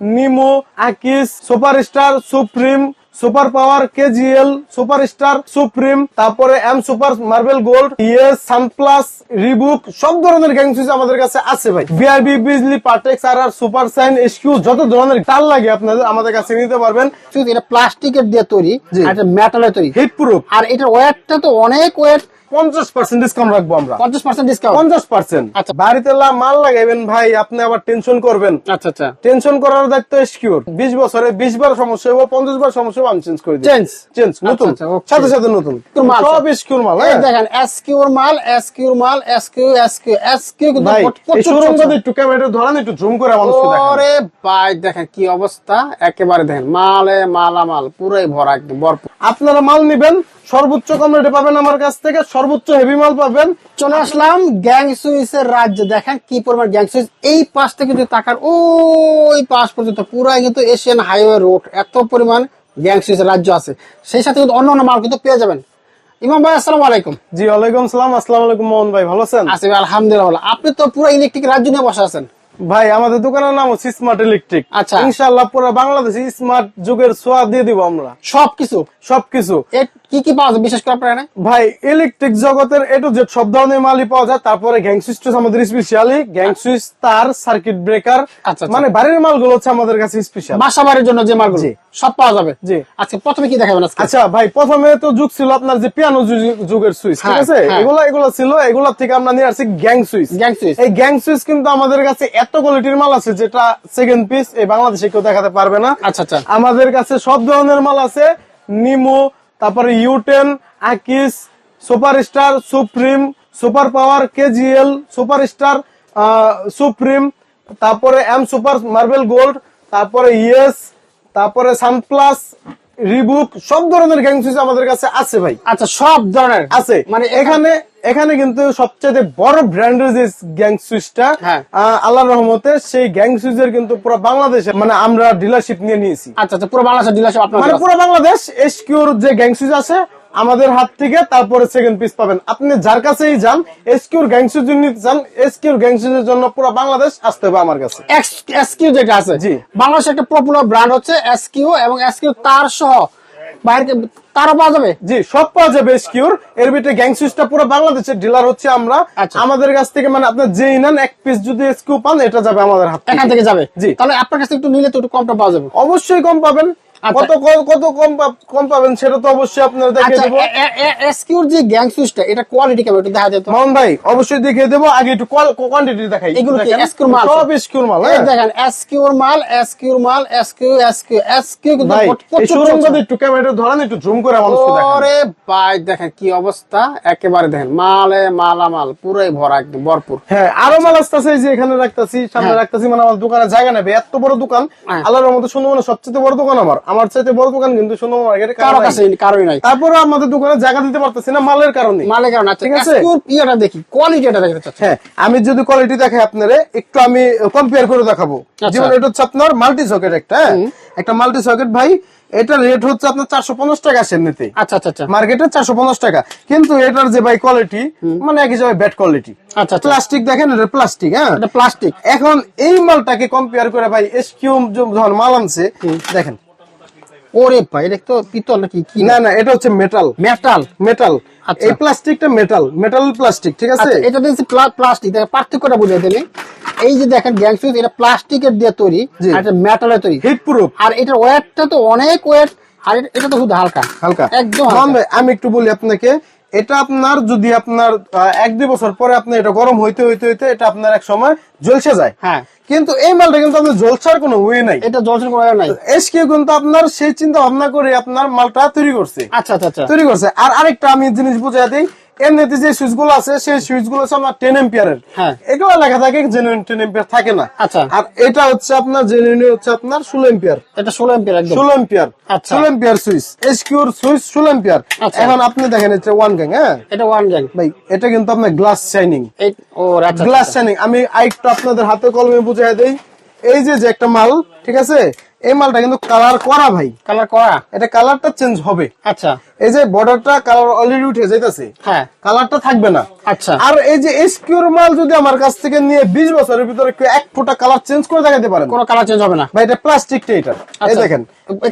নিমো আকিস Superstar Supreme Super Power KGL Super Star Supreme তারপরে M Super Marble Gold ES Sunplus Reebok সব ধরনের gang switch আমাদের কাছে আছে ভাই। বিআরবি বিজলি পার্টেক্স আর আর সুপার সাইন এসকিউ যত ধরনের তার লাগে আপনাদের আমাদের কাছে নিতে পারবেন। এটা প্লাস্টিকের দিয়ে তৈরি। আর এটা মেটালের তৈরি। হিট প্রুফ আর এটার ওয়েটটা তো অনেক ওয়েট পঞ্চাশ পার্সেন্ট ডিসকাউন্ট রাখব আমরা। পঞ্চাশ পার্সেন্ট ডিসকাউন্ট পঞ্চাশ পার্সেন্ট আচ্ছা। বাড়িতে মাল লাগাইবেন ভাই আপনি আবার টেনশন করবেন। আচ্ছা আচ্ছা। টেনশন করার দায়িত্ব সিকিউর বিশ বছরে বিশ বার সমস্যা হব পঞ্চাশ বার সমস্যা হব আমি চেঞ্জ করে দিই Change? চেঞ্জ নতুন। আচ্ছা, সাথে সাথে নতুন। নতুন সব সিকিউর মাল হ্যাঁ। দেখেন এসকিউর মাল এসকিউর মাল এসকিউ এসকিউ এসকিউ কিন্তু ভাই প্রচুর এই শোরুম যদি একটু ক্যামেরা ধরেন একটু জুম করে মানুষকে দেখান। ভাই দেখেন কি অবস্থা। একেবারে দেখেন মালে মালামাল পুরাই ভরা একদম ভরপুর। আপনারা মাল নিবেন সর্বোচ্চ কম রেটে পাবেন আমার কাছ থেকে সর্বোচ্চ হেভি মাল পাবেন। চলে আসলাম গ্যাং সুইসের রাজ্য। দেখেন কি পরিমাণ গ্যাং সুইস। এই পাশ থেকে যদি তাকান ওই পাশ পর্যন্ত পুরাই কিন্তু এশিয়ান হাইওয়ে রোড। এত পরিমাণ গ্যাং সুইসের রাজ্য আছে। সেই সাথে কিন্তু অন্য অন্য মাল কিন্তু পেয়ে যাবেন। ইমাম ভাই আসসালামু আলাইকুম। জি ওয়ালাইকুম সালাম। আসসালামু আলাইকুম মোহন ভাই ভালো আছেন? আলহামদুলিল্লাহ আপনি তো পুরো ইলেকট্রিক রাজ্য নিয়ে বসে আছেন। ভাই আমাদের দোকানের নাম হচ্ছে স্মার্ট ইলেকট্রিক আচ্ছা। ইনশাআল্লাহ পুরো বাংলাদেশে স্মার্ট যুগের ছোঁয়া দিয়ে দিব আমরা। সবকিছু। সবকিছু। কি কি পাওয়া যায় বিশেষ করে আপনার এখানে? ভাই ইলেকট্রিক জগতের এটু যে সব ধরনের মালই পাওয়া যায়। তারপরে গ্যাং সুইচ আমাদের স্পেশালি গ্যাং সুইচ তার সার্কিট ব্রেকার আচ্ছা, আচ্ছা। মানে বাড়ির মালগুলো হচ্ছে আমাদের কাছে স্পেশাল বাসা বাড়ির জন্য যে মালগুলো সব পাওয়া যাবে? জি। আচ্ছা প্রথমে কি দেখাবেন আজকে? আচ্ছা ভাই প্রথমে তো যুগ ছিল আপনার যে পিয়ানো যুগের সুইচ ঠিক হ্যাঁ, আছে? হ্যাঁ। এগুলো এগুলো ছিল এগুলো থেকে আমরা নিয়ে আসছি গ্যাং সুইচ গ্যাং সুইচ এই গ্যাং সুইচ কিন্তু আমাদের কাছে এত কোয়ালিটির মাল আছে যেটা সেকেন্ড পিস এই বাংলাদেশে কেউ দেখাতে পারবে না। আচ্ছা আচ্ছা। আমাদের কাছে সব ধরনের মাল আছে নিমো তারপরে ইউটেন আকিস super star supreme super power KGL super star supreme তারপরে এম সুপার মার্বেল গোল্ড তারপরে ইয়েস তারপরে সানপ্লাস রিবুক সব ধরনের গ্যাং সুইচ আমাদের কাছে আছে ভাই আচ্ছা সব ধরনের আছে মানে এখানে এখানে কিন্তু সবচেয়ে বড় ব্র্যান্ডের যে গ্যাং সুইচটা হ্যাঁ। আল্লাহ রহমতে সেই গ্যাং সুইচের কিন্তু পুরো বাংলাদেশে মানে আমরা ডিলারশিপ নিয়ে নিয়েছি আচ্ছা আচ্ছা পুরো বাংলাদেশ ডিলারশিপ আপনার মানে। পুরো বাংলাদেশ এসকিউর যে গ্যাং সুইচ আছে আমাদের হাত থেকে তারপরে সেকেন্ড পিস পাবেন আপনি যার কাছেই যান এসকিউর নিতে চান এসকিউর জন্য পুরো বাংলাদেশ আসতে হবে আমার কাছে এসকিউ যেটা আছে জি। বাংলাদেশের একটা পপুলার ব্র্যান্ড হচ্ছে এসকিউ এবং এসকিউ তার সহ বাইরে তারও পাওয়া যাবে জি সব পাওয়া যাবে এসকিউর এর ভিতরে গ্যাং সুইচটা পুরো বাংলাদেশের ডিলার হচ্ছে আমরা আচ্ছা। আমাদের কাছ থেকে মানে আপনার যেই নেন এক পিস যদি এসকিউ পান এটা যাবে আমাদের হাত এখান থেকে যাবে জি। তাহলে আপনার কাছে একটু নিলে তো একটু কমটা পাওয়া যাবে অবশ্যই কম পাবেন। কত ক- কত কম কম পাবেন সেটা তো অবশ্যই আপনারা দেখিয়ে আচ্ছা দেবো। এসকিউর যে গ্যাং সুইচটা এটা কোয়ালিটি কেমন একটু দেখা যেত? ভাই অবশ্যই দেখিয়ে দেবো। আগে একটু কোয়ান্টিটি দেখাই। এগুলো কি দেখেন, এসকিউর মাল? সব এসকিউর মাল হ্যাঁ। দেখেন এসকিউর মাল এসকিউর মাল এসকিউ এসকিউ এসকিউ কিন্তু একটু ক্যামেরা ধরেন একটু জুম করে মানুষকে দেখান। ওরে ভাই দেখেন কি অবস্থা। একেবারে দেখেন মালে মালামাল পুরাই ভরা একদম ভরপুর। হ্যাঁ আরও মাল আসতেছে যে এখানে রাখতেছি সামনে হ্যাঁ। রাখতেছি মানে আমার দোকানে জায়গা নেবে এত বড় দোকান। হ্যাঁ। আল্লাহর মতো সুন্দরবনের সবচেয়ে বড় দোকান আমার। আমার চাইতে বড় দোকান কিন্তু মার্কেটে কারও কাছে কারোই নাই। তারপরে আমাদের দোকানে জায়গা দিতে পারতেছি না মালের কারণে। মালের কারণ আচ্ছা ঠিক আছে? ইয়েটা দেখি কোয়ালিটি এটা দেখতে চাচ্ছি। হ্যাঁ আমি যদি কোয়ালিটি দেখাই আপনারে একটু আমি কম্পেয়ার করে দেখাবো। আচ্ছা। যেমন এটা হচ্ছে আপনার মাল্টি সকেট একটা হ্যাঁ? একটা মাল্টি সকেট ভাই এটা রেট হচ্ছে আপনার চারশো পঞ্চাশ টাকা এমনিতে আচ্ছা আচ্ছা আচ্ছা। মার্কেটে চারশো পঞ্চাশ টাকা। কিন্তু এটার যে ভাই কোয়ালিটি মানে এক হিসাবে ব্যাড কোয়ালিটি আচ্ছা আচ্ছা। প্লাস্টিক দেখেন এটা প্লাস্টিক হ্যাঁ? এটা প্লাস্টিক এখন এই মালটাকে কম্পেয়ার করে ভাই এসকিউম যখন মাল আনছে দেখেন ওরে ভাই এটা তো পিতল নাকি? কি? না না এটা হচ্ছে মেটাল মেটাল মেটাল। এই প্লাস্টিকটা মেটাল মেটাল প্লাস্টিক ঠিক আছে? আচ্ছা এটা দেখছি প্লাস্টিক পার্থক্যটা বুঝিয়ে দিলে এই যে দেখেন গ্যাং সুইচ এটা প্লাস্টিকের দিয়ে তৈরি। আর এটা মেটালের তৈরি। হিট প্রুফ আর এটার ওয়েটটা তো অনেক ওয়েট আর এটা- এটা তো শুধু হালকা। হালকা। একদম আমি একটু বলি আপনাকে এটা আপনার যদি আপনার এক দুই বছর পরে আপনার এটা গরম হইতে হইতে হইতে এটা আপনার এক সময় জ্বলসে যায়। হ্যাঁ। কিন্তু এই মালটা কিন্তু আপনার জলসার কোনো ওয়ে নাই। এটা জলসের কোনো নাই। এস এসকে কিন্তু আপনার সেই চিন্তা ভাবনা করে আপনার মালটা তৈরি করছে। আচ্ছা আচ্ছা আচ্ছা। তৈরি করছে। আর আরেকটা আমি জিনিস বুঝাই দিই এমনিতে যে সুইচগুলো আছে সেই সুইচগুলো হচ্ছে আপনার টেন এম্পিয়ারের হ্যাঁ। এগুলো লেখা থাকে জেনুইন টেন এম্পিয়ার থাকে না। আচ্ছা। আর এটা হচ্ছে আপনার জেনুইন হচ্ছে আপনার ষোলো এম্পিয়ার এটা ষোলো এম্পিয়ার ষোলো এম্পিয়ার। ষোলো এম্পিয়ার সুইচ এসকিউর সুইচ ষোলো এম্পিয়ার আচ্ছা। এখন আপনি দেখেন এটা ওয়ান গ্যাং হ্যাঁ? এটা ওয়ান গ্যাং ভাই এটা কিন্তু আপনার গ্লাস শাইনিং ও গ্লাস শাইনিং আমি আরেকটু আপনাদের হাতে কলমে বুঝাই দেই। এই যে যে একটা মাল ঠিক আছে? এই মালটা কিন্তু কালার করা ভাই। কালার করা? এটা কালারটা চেঞ্জ হবে। আচ্ছা। এই যে বর্ডারটা কালার অলরেডি উঠে যাইতেছে হ্যাঁ। কালারটা থাকবে না। আচ্ছা। আর এই যে এসকিউর মাল যদি আমার কাছ থেকে নিয়ে বিশ বছরের ভিতরে কেউ এক ফোঁটা কালার চেঞ্জ করে দেখাতে পারেন। কোনো কালার চেঞ্জ হবে না। ভাই এটা প্লাস্টিকটা এটা। এই আচ্ছা। দেখেন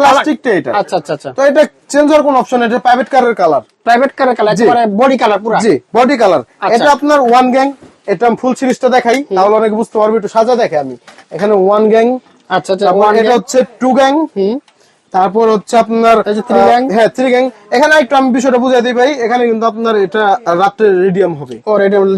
প্লাস্টিকটা এটা। আচ্ছা আচ্ছা আচ্ছা। তো এটা চেঞ্জ হওয়ার কোন অপশন এটা প্রাইভেট কারের কালার প্রাইভেট কালার কালার। একেবারে বডি কালার পুরো। জি বডি কালার আচ্ছা। এটা আপনার ওয়ান গ্যাং এটা ফুল সিরিজটা দেখাই তাহলে অনেকে বুঝতে পারবে একটু সাজা দেখে আমি। এখানে ওয়ান গ্যাং আচ্ছা আচ্ছা তারপর এটা হচ্ছে টু গ্যাং তারপর হচ্ছে আপনার? হ্যাঁ থ্রি গ্যাং এখানে একটু আমি বিষয়টা বুঝাই দিই ভাই এখানে কিন্তু আপনার এটা রাত্রে রেডিয়াম হবে। ও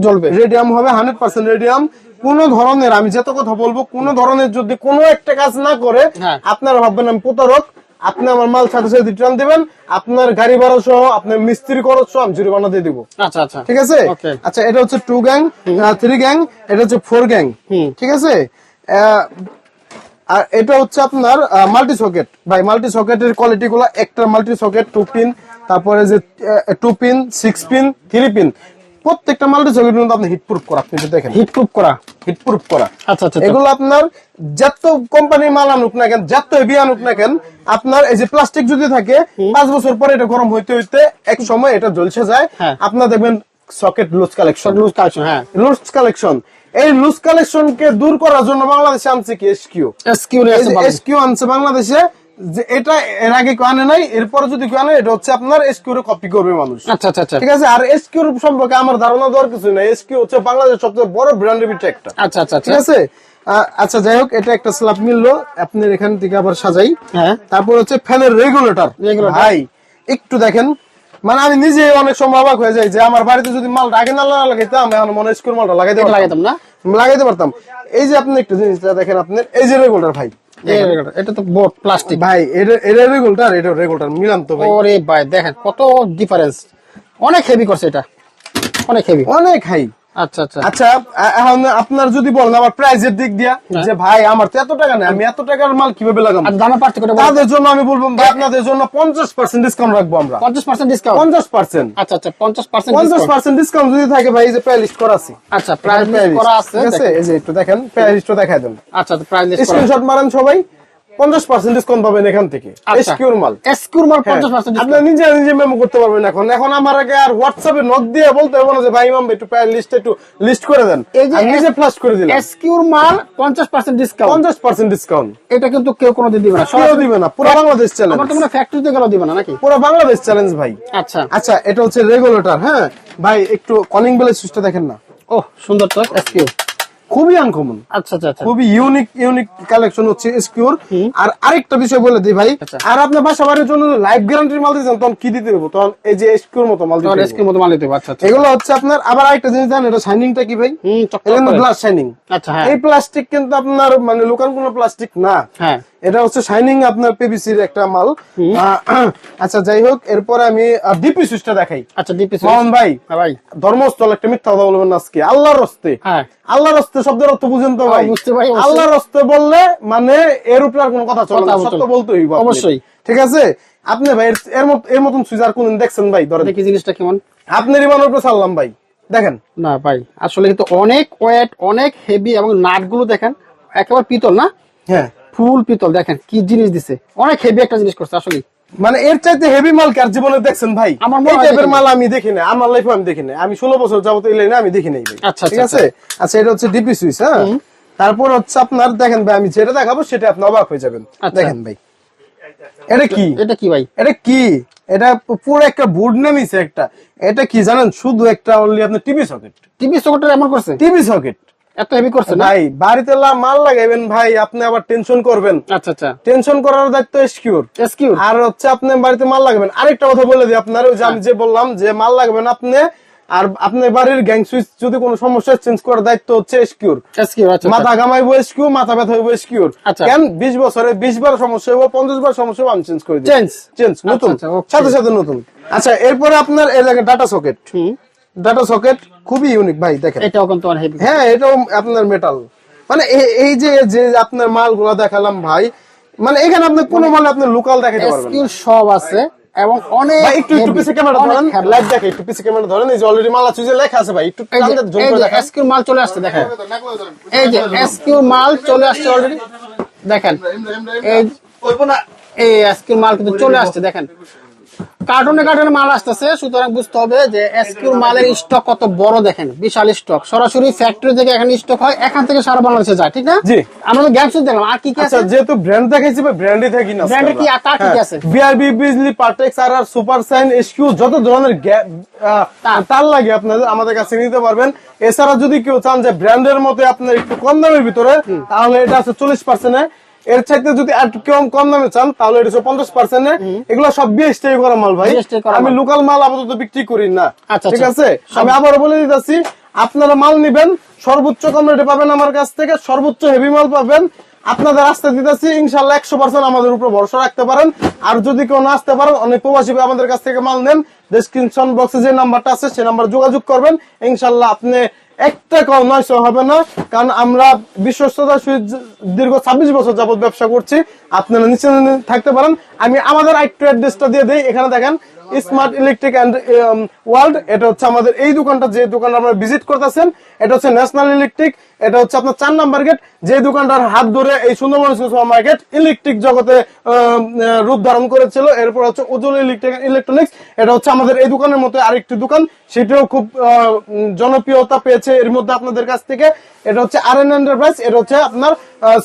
জ্বলবে। রেডিয়াম হবে হান্ড্রেড পার্সেন্ট রেডিয়াম। কোন ধরনের আমি যত কথা বলব কোন ধরনের যদি কোনো একটা কাজ না করে হ্যাঁ। আপনারা ভাববেন আমি প্রতারক আপনি আমার মাল সাথে সাথে রিটার্ন দিবেন আপনার গাড়ি ভাড়া সহ আপনার মিস্ত্রি খরচ সহ আমি জরিমানা দিয়ে দিব। আচ্ছা আচ্ছা। ঠিক আছে? আচ্ছা এটা হচ্ছে টু গ্যাং থ্রি গ্যাং এটা হচ্ছে ফোর গ্যাং। ঠিক আছে? আর এটা হচ্ছে আপনার মাল্টি সকেট ভাই মাল্টি সকেটের কোয়ালিটি গুলো একটা মাল্টি সকেট টু পিন তারপরে যে two pin six pin three pin প্রত্যেকটা মাল্টি সকেট কিন্তু আপনি হিট প্রুফ করা আপনি দেখেন। হিট প্রুফ করা। হিট প্রুফ করা। আচ্ছা আচ্ছা আচ্ছা। এগুলো আপনার যত কোম্পানির মাল আনুক না কেন যত হেভি আনুক না কেন আপনার এই যে প্লাস্টিক যদি থাকে পাঁচ বছর পরে এটা গরম হইতে হইতে এক সময় এটা জ্বলছে যায়। হ্যাঁ। আপনার দেখবেন socket loose collection loose collection হ্যাঁ। লুজ কালেকশন এই লুজ কালেকশন কে দূর করার জন্য বাংলাদেশে আনছে কি এসকিউ এসকিউ আনছে বাংলাদেশে যে এটা এর আগে কেউ আনে নাই এরপরে যদি কেউ আনে এটা হচ্ছে আপনার এসকিউ কপি করবে মানুষ। আচ্ছা আচ্ছা আচ্ছা। ঠিক আছে? আর এসকিউ সম্পর্কে আমার ধারণা দেওয়ার কিছু নাই। এসকিউ হচ্ছে বাংলাদেশের সবচেয়ে বড় ব্র্যান্ডের ভিতরে একটা আচ্ছা আচ্ছা আচ্ছা। ঠিক আছে? আচ্ছা যাই হোক এটা একটা স্ল্যাব মিললো। আপনার এখান থেকে আবার সাজাই। হ্যাঁ। তারপর হচ্ছে ফ্যানের রেগুলেটর Regulator। ভাই একটু দেখেন। মানে আমি নিজে অনেক সময় অবাক হয়ে যাই যে আমার বাড়িতে যদি মাল আগে না লাগাইতাম এখন মনে হয় স্কুল মালটা লাগাইতে। লাগাইতাম না? লাগাইতে পারতাম। এই যে আপনি একটা জিনিসটা দেখেন আপনার এই যে রেগুলার ভাই এটা তো প্লাস্টিক ভাই এটা এটা রেগুলেটর এটা রেগুলার মিলাম তো ভাই। ওরে ভাই দেখেন কত ডিফারেন্স অনেক হেভি করছে এটা। অনেক হেভি অনেক হাই আচ্ছা আচ্ছা। আচ্ছা এখন আপনার যদি বলেন আমার প্রাইজের দিক দিয়া হ্যাঁ। যে ভাই আমার তো এত টাকা নেই আমি এত টাকার মাল কীভাবে লাগাবো? আর পার্থক্য তাদের জন্য আমি বলব ভাই আপনাদের জন্য পঞ্চাশ পার্সেন্ট ডিসকাউন্ট রাখব আমরা। পঞ্চাশ পার্সেন্ট ডিসকাউন্ট পঞ্চাশ পার্সেন্ট আচ্ছা আচ্ছা পঞ্চাশ পার্সেন্ট পঞ্চাশ পার্সেন্ট ডিসকাউন্ট যদি থাকে ভাই এই যে প্রায় লিস্ট করা আছে। আচ্ছা করা আছে ঠিক আছে? এই যে একটু দেখেন প্রায় লিস্টটা দেখাই দেন। আচ্ছা লিস্ট স্ক্রিনশট মারেন সবাই। পঞ্চাশ পার্সেন্ট ডিসকাউন্ট পাবেন এখান থেকে। আচ্ছা। এসকিউর মাল। এসকিউর মাল হ্যাঁ, পঞ্চাশ পার্সেন্ট আপনি নিজে নিজে মেমো করতে পারবেন এখন। এখন আমার আগে আর হোয়াটসঅ্যাপে নক দিয়ে বলতে হবে না যে ভাই ইমাম একটু প্রায় লিস্ট একটু লিস্ট করে দেন। এই যে নিজে ফ্লাশ করে দিলাম। এসকিউর মাল পঞ্চাশ পার্সেন্ট ডিসকাউন্ট পঞ্চাশ পার্সেন্ট ডিসকাউন্ট এটা কিন্তু কেউ কোনোদিন দিবে না। কেউ দিবে না। পুরো বাংলাদেশ চ্যালেঞ্জ আমার তো মনে ফ্যাক্টরিতে গেলেও দিবে না নাকি? পুরো বাংলাদেশ চ্যালেঞ্জ ভাই। আচ্ছা। আচ্ছা এটা হচ্ছে রেগুলেটর হ্যাঁ? ভাই একটু কলিং বেলের সুইচটা দেখেন না। ও সুন্দর তো এসকিউ খুবই আনকমন আচ্ছা আচ্ছা আচ্ছা। খুবই ইউনিক ইউনিক কালেকশন হচ্ছে স্কিওর আর আরেকটা বিষয় বলে দিই ভাই আচ্ছা। আর আপনার বাসা বাড়ির জন্য লাইফ গ্যারান্টির মাল দিয়েছেন তখন কি দিতে দেবো তখন এই যে স্কিওর মতো মাল দিতে স্কিওর। মতো মাল দিতে আচ্ছা আচ্ছা। এগুলো হচ্ছে আপনার আবার আরেকটা জিনিস জানেন এটা শাইনিংটা কি ভাই? এটা গ্লাস শাইনিং আচ্ছা হ্যাঁ। এই প্লাস্টিক কিন্তু আপনার মানে লোকাল কোনো প্লাস্টিক না। হ্যাঁ। এটা হচ্ছে শাইনিং আপনার পিভিসির একটা মাল। আচ্ছা যাই হোক এরপরে আমি ডিপি সুইচটা দেখাই। আচ্ছা ডিপি সুইচ মোহন ভাই হ্যাঁ ভাই। ধর্মস্থল একটা মিথ্যা কথা বলবেন আজকে। আল্লাহর রস্তে। হ্যাঁ। আল্লাহর রস্তে শব্দের অর্থ বুঝেন তো ভাই। হ্যাঁ, বুঝতে অবশ্যই। আল্লাহর রস্তে বললে মানে এর উপরে আর কোনো কথা চলে না। সত্য বলতে হইব অবশ্যই। ঠিক আছে? আপনি ভাই এর- মত এর মতন সুইচ আর কোনদিন দেখছেন ভাই? ধরেন। দেখি জিনিসটা কেমন। আপনার ইমানের উপরে ছাড়লাম ভাই। দেখেন। না ভাই আসলে কিন্তু অনেক ওয়েট অনেক হেভি এবং নাটগুলো দেখেন একেবারে পিতল না? হ্যাঁ। ফুল পিতল দেখেন কি জিনিস দিছে। অনেক হেভি একটা জিনিস করছে আসলে মানে এর চাইতে হেভি মাল কি আর জীবনে দেখছেন ভাই? আমার এই টাইপের মাল আমি দেখি না আমার লাইফে আমি দেখি না আমি ষোলো বছর যাবত এই লাইনে আমি দেখি নাই আচ্ছা, ঠিক আচ্ছা, আছে? আচ্ছা। এটা হচ্ছে ডিপি সুইচ হ্যাঁ? তারপর হচ্ছে আপনার দেখেন ভাই আমি যেটা দেখাবো সেটা আপনি অবাক হয়ে যাবেন। আচ্ছা। দেখেন ভাই। এটা কি? এটা কি ভাই? এটা কি? এটা পুরো একটা বোর্ড নামিছে একটা। এটা কি জানেন? শুধু একটা অনলি আপনার টিভি সকেট টিভি সকেটের এমন করছে? টিভি সকেট এত হেভি করছে ভাই বাড়িতে মাল লাগাইবেন ভাই আপনি আবার টেনশন করবেন। আচ্ছা আচ্ছা। টেনশন করার দায়িত্ব এসকিউর এসকিউ আর হচ্ছে আপনি বাড়িতে মাল লাগাবেন। আরেকটা কথা বলে দিই আপনার ওই যে আমি যে বললাম যে মাল লাগাবেন আপনি আর আপনার বাড়ির গ্যাং সুইচ যদি কোনো সমস্যা চেঞ্জ করার দায়িত্ব হচ্ছে এসকিউর আচ্ছা মাথা ঘামাইবো এসকিউ মাথা ব্যথা হইবো এসকিউর আচ্ছা। কেন? বিশ বছরে বিশ বার সমস্যা হইবো পঞ্চাশ বার সমস্যা হইবো আমি চেঞ্জ করে চেঞ্জ নতুন। সাথে সাথে নতুন। আচ্ছা এরপরে আপনার দেখেন ডাটা সকেট ডাটা সকেট খুবই ইউনিক ভাই দেখেন। এটাও কিন্তু অনেক হেভি হ্যাঁ এটাও আপনার মেটাল মানে এই যে যে আপনার মালগুলো দেখালাম ভাই মানে এখানে আপনি কোনো মাল আপনি লোকাল দেখাতে পারবেন। সব আছে এবং অনেক ভাই একটু একটু পিছে ক্যামেরা ধরেন। লাইভ দেখে একটু পিছে ক্যামেরা ধরেন। এই যে অলরেডি মালা চুজে লেখা আছে ভাই একটু যে এই করে যে এসকিউ মাল চলে আসছে দেখেন। এই যে এসকিউ মাল চলে আসছে অলরেডি দেখেন। এই এই এসকিউ মাল কিন্তু চলে আসছে দেখেন। কার্টুনে কার্টুনে মাল আসতেছে সুতরাং বুঝতে হবে যে এসকিউর মালের স্টক কত বড় দেখেন বিশাল স্টক সরাসরি ফ্যাক্টরি থেকে এখানে স্টক হয় এখান থেকে সারা বাংলাদেশে যায় ঠিক না? জি। আমরা তো গ্যাস দেখলাম আর কি কি আচ্ছা আছে? যেহেতু ব্র্যান্ড দেখাইছি ভাই ব্র্যান্ডই থাকি না এ কি আর কি কি আছে? বিআরবি বিজলি পার্টেক্স আর আর সুপার সাইন এসকিউ যত ধরনের তার। লাগে আপনাদের আমাদের কাছে নিতে পারবেন। এছাড়া যদি কেউ চান যে ব্র্যান্ডের মধ্যে আপনার একটু কম দামের ভিতরে তাহলে এটা আছে চল্লিশ পার্সেন্ট এর চাইতে যদি আর কম কম দামে চান তাহলে এটা পঞ্চাশ পার্সেন্ট এগুলো সব বিএসটি করা মাল ভাই। আমি লোকাল মাল আপাতত বিক্রি করি না। আচ্ছা, ঠিক আচ্ছা। আছে? আমি আবারও বলে দিতেছি আপনারা মাল নিবেন সর্বোচ্চ কম রেটে পাবেন আমার কাছ থেকে সর্বোচ্চ হেভি মাল পাবেন। আপনাদের আসতে দিতেছি ইনশাল্লাহ একশো পার্সেন্ট আমাদের উপর ভরসা রাখতে পারেন। আর যদি কেউ না আসতে পারেন অনেক প্রবাসী আমাদের কাছ থেকে মাল নেন। ডেসক্রিপশন বক্সে যে নাম্বারটা আছে সেই নাম্বার যোগাযোগ করবেন। ইনশাল্লাহ আপনি একটা কল সে হবে না। কারণ আমরা বিশ্বস্ততার সহিত দীর্ঘ ছাব্বিশ বছর যাবত ব্যবসা করছি। আপনারা নিচে থাকতে পারেন। আমি আমাদের আইটু অ্যাড্রেসটা দিয়ে দিই। এখানে দেখেন স্মার্ট ইলেকট্রিক অ্যান্ড ওয়ার্ল্ড এটা হচ্ছে আমাদের এই দোকানটা যে দোকানটা আপনারা ভিজিট করতেছেন এটা হচ্ছে ন্যাশনাল ইলেকট্রিক এটা হচ্ছে আপনার চার নাম্বার গেট যে দোকানটার হাত ধরে এই সুন্দরবন সুপার মার্কেট ইলেকট্রিক জগতে রূপ ধারণ করেছিল। এরপর হচ্ছে উজ্জ্বল ইলেকট্রিক ইলেকট্রনিক্স এটা হচ্ছে আমাদের এই দোকানের মতো আরেকটি দোকান সেটাও খুব জনপ্রিয়তা পেয়েছে এর মধ্যে আপনাদের কাছ থেকে। এটা হচ্ছে আর এন এন্টারপ্রাইজ এটা হচ্ছে আপনার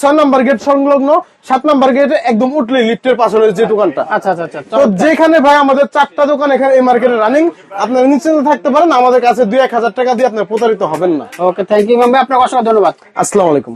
ছয় নাম্বার গেট সংলগ্ন সাত নাম্বার গেটে একদম উঠলে লিফটের পাশে যে দোকানটা। আচ্ছা আচ্ছা আচ্ছা তো যেখানে ভাই আমাদের চারটা দোকান এখানে এই মার্কেটে রানিং আপনারা নিশ্চিন্ত থাকতে পারেন আমাদের কাছে দুই এক হাজার টাকা দিয়ে আপনার প্রতারিত হবেন না। ওকে থ্যাংক ইউ ম্যাম আপনাকে অসংখ্য ধন্যবাদ। আসসালামু আলাইকুম।